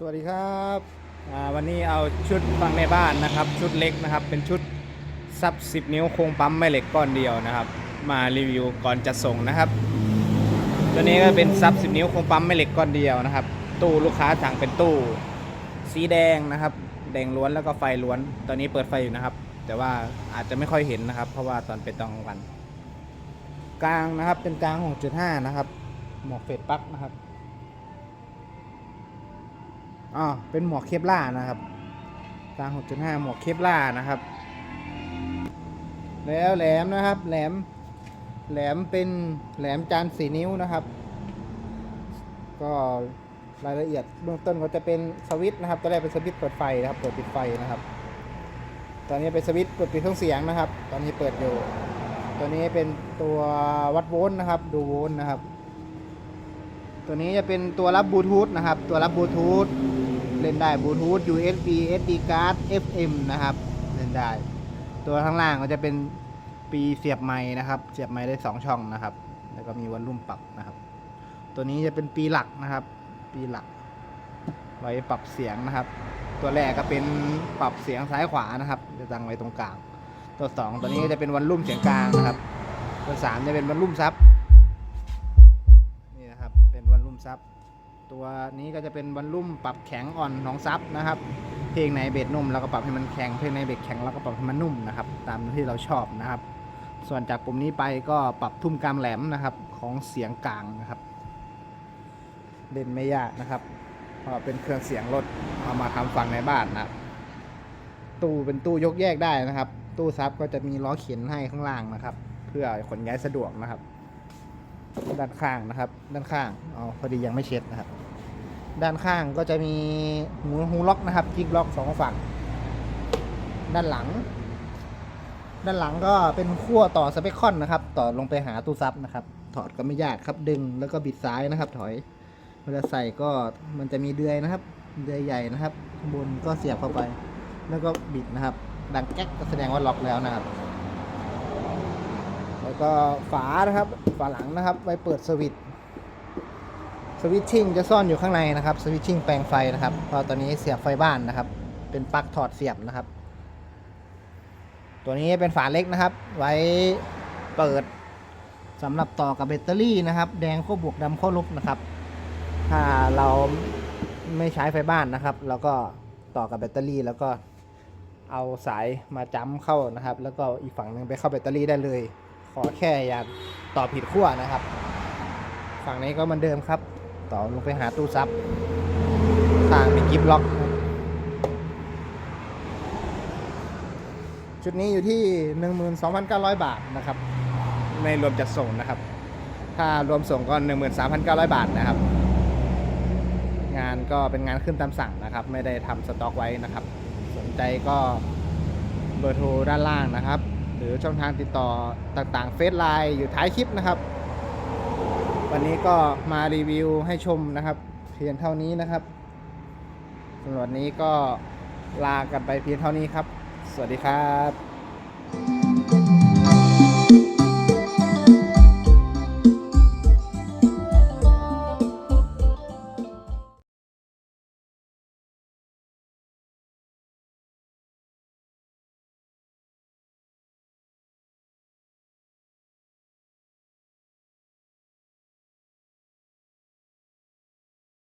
สวัสดีครับวันนี้เอาชุดฟังในบ้านนะครับ ชุดเล็กนะครับ เป็นชุดซับ 10 นิ้วโครงปั๊มแม่เหล็กก้อนเดียวนะครับ มารีวิวก่อนจะส่งนะครับ ตัวนี้ก็เป็นซับ 10 นิ้วโครงปั๊มแม่เหล็กก้อนเดียวนะครับ ตู้ลูกค้าสั่งเป็นตู้ สีแดงนะครับ แดงล้วนแล้วก็ไฟล้วน ตอนนี้เปิดไฟอยู่นะครับ แต่ว่าอาจจะไม่ค่อยเห็นนะครับ เพราะว่าตอนเป็นตอนกลางวัน กลางนะครับเป็นกลาง6.5นะครับ หมวกเฟดปลั๊กนะครับ อ๋อเป็นหมวกเคปล่านะครับกลาง6.5หมวกเคปล่านะครับ แล้วแหลมนะครับ แหลม แหลมเป็นแหลมจานสีนิ้วนะครับ ก็รายละเอียดเบื้องต้นก็จะเป็นสวิตช์นะครับตัวแรกเป็นสวิตช์เปิดไฟนะครับ เปิดปิดไฟนะครับ ตอนนี้เป็นสวิตช์เปิดปิดเครื่องเสียงนะครับ ตอนนี้เปิดอยู่ ตัวนี้เป็นตัววัดโวลต์นะครับ ดูโวลต์นะครับ ตัวนี้จะเป็นตัวรับบลูทูธนะครับ ตัวรับบลูทูธ เล่นได้บลูทูธ USB SD card FM นะครับ เล่นได้ ตัวข้างล่างก็จะเป็นปีเสียบไม้นะครับ เสียบไม้ได้ 2 ช่องนะครับ แล้วก็มีวอลลุ่มปรับนะครับ ตัวนี้จะเป็นปีหลักนะครับ ปีหลัก ไว้ปรับเสียงนะครับ ตัวแรกก็เป็นปรับเสียงซ้ายขวานะครับ จะตั้งไว้ตรงกลาง ตัวสองตัวนี้ก็จะเป็นวันลุ่มเสียงกลางนะครับ ตัวสามจะเป็นวันลุ่มซับนี่นะครับ เป็นวันลุ่มซับ ตัวนี้ก็จะเป็นวันลุ่มปรับแข็งอ่อนของซับนะครับ เพลงไหนเบสนุ่มเราก็ปรับให้มันแข็ง เพลงไหนเบสแข็งเราก็ปรับให้มันนุ่มนะครับ ตามที่เราชอบนะครับ ส่วนจากปุ่มนี้ไปก็ปรับทุ่มกลางแหลมนะครับของเสียงกลางนะครับ เล่นไม่ยากนะครับเพราะเป็นเครื่องเสียงรถเอามาทำฟังในบ้านนะครับ ตู้เป็นตู้ยกแยกได้นะครับ ตู้ซับก็จะมีล้อเข็นให้ข้างล่างนะครับ เพื่อขนย้ายสะดวกนะครับ ด้านข้างนะครับ ด้านข้างเอาพอดียังไม่เช็ดนะครับ ด้านข้างก็จะมีหูหูล็อกนะครับจิกล็อกสองฝั่ง ด้านหลัง ด้านหลังก็เป็นขั้วต่อสเปคคอนนะครับ ต่อลงไปหาตู้ซับนะครับ ถอดก็ไม่ยากครับดึงแล้วก็บิดซ้ายนะครับ ถอยเวลาใส่ก็มันจะมีเดือยนะครับ เดือยใหญ่นะครับข้างบนก็เสียบเข้าไป แล้วก็บิดนะครับ ดังแก๊กก็แสดงว่าล็อกแล้วนะครับ ก็ฝานะครับ ฝาหลังนะครับ ไว้เปิดสวิตช์สวิตชิ่งจะซ่อนอยู่ข้างในนะครับ สวิตชิ่งแปลงไฟนะครับเพราะตอนนี้เสียบไฟบ้านนะครับ เป็นปลั๊กถอดเสียบนะครับ ตัวนี้เป็นฝาเล็กนะครับ ไว้เปิดสำหรับต่อกับแบตเตอรี่นะครับ แดงข้อบวกดำข้อลบนะครับ ถ้าเราไม่ใช้ไฟบ้านนะครับเราก็ต่อกับแบตเตอรี่แล้วก็เอาสายมาจ้ำเข้านะครับ แล้วก็อีกฝั่งหนึ่งไปเข้าแบตเตอรี่ได้เลย ขอแค่อย่าต่อผิดขั้วนะครับ ฝั่งนี้ก็เหมือนเดิมครับ ต่อลงไปหาตู้ซับทางมีกิฟล็อก ชุดนี้อยู่ที่ 12,900 บาทนะครับไม่รวมจัดส่งนะครับ ถ้ารวมส่งก็ 13,900 บาทนะครับ งานก็เป็นงานขึ้นตามสั่งนะครับ ไม่ได้ทำสต็อกไว้นะครับ สนใจก็เบอร์โทรด้านล่างนะครับ หรือช่องทางติดต่อต่างๆเฟซไลน์อยู่ท้ายคลิปนะครับ วันนี้ก็มารีวิวให้ชมนะครับ เพียงเท่านี้นะครับสำหรับวันนี้ก็ลากันไปเพียงเท่านี้ครับ สวัสดีครับ